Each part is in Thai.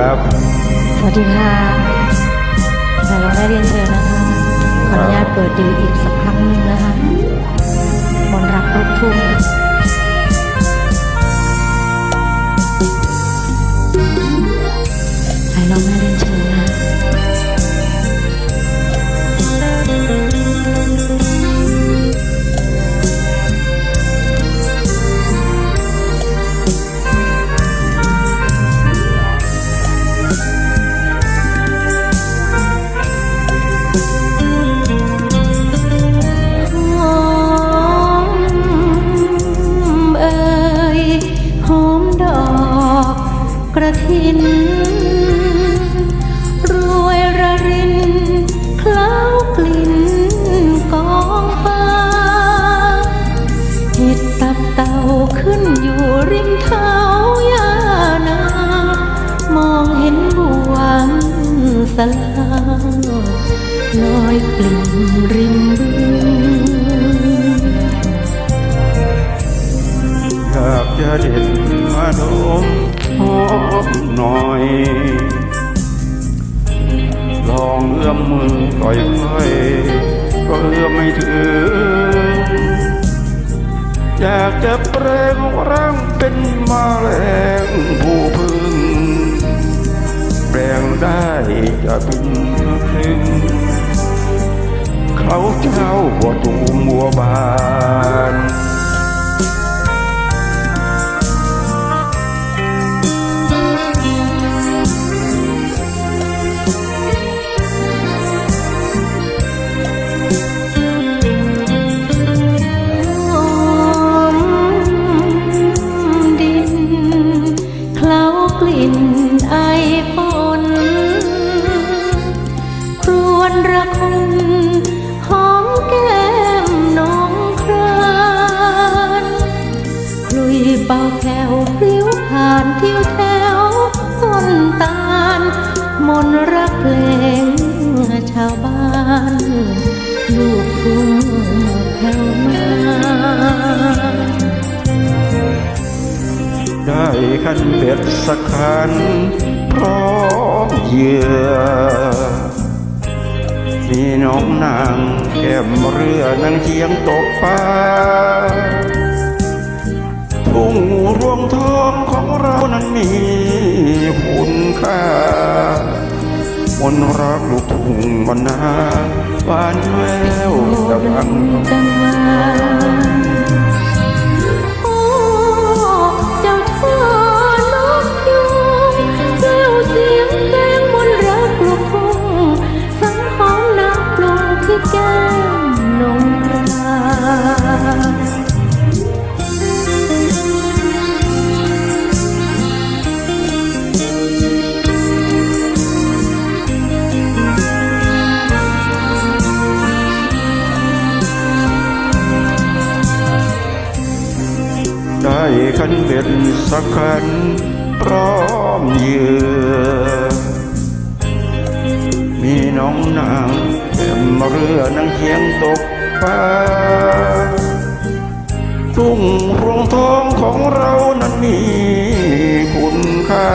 ครับ สวัสดีค่ะแต่เราได้เรียนเชิญนะคะ ขออนุญาตเปิดดูอีกสักครั้งหนึ่งนะคะมนรักลูกทุ่ง กระถิน รวยระรินเคล้ากลิ่นกองฟ้าเห็ดตับเต่าขึ้นอยู่ริมเท้ายานามองเห็นบวงสลางลอยกลิ่นริมบึงอยากจะเด็ด อยลองเอื้อมมือก่อยค่อยก็เอื้อมไม่ถึง อยากจะแปลงร่างเป็นมาแลงผู้พึ่งแปลงได้จะบินมาถึงเขาเจ้าบัวตูมบัวบาน ระคนหอมแก้มน้องครานคลุยเบาแผ่วพลิ้วผ่านทิวแถวต้นตาล มนรักเพลงชาวบ้าน ลูกทุ่งแผ่วมาได้ขันเบ็ดสักขันพร้อมเยื่อ มีน้องนางแก้มเรือนางเชียงตกปลาทุ่งรวงทองของเรานั้นมีคุณค่ามนต์รักลูกทุ่งวันนาบ้านแววดังกัง ขันเบ็ดสักขันพร้อมเหยื่อมีน้องนางแก้มเรือนางเคียงตกปลาทุ่งรวงทองของเรานั้นมีคุณค่า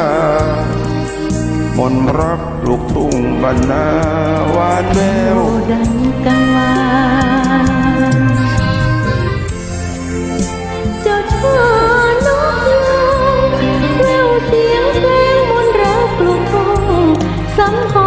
มนรักลูกทุ่งบรรณาหวานแววดังกังวาน สัง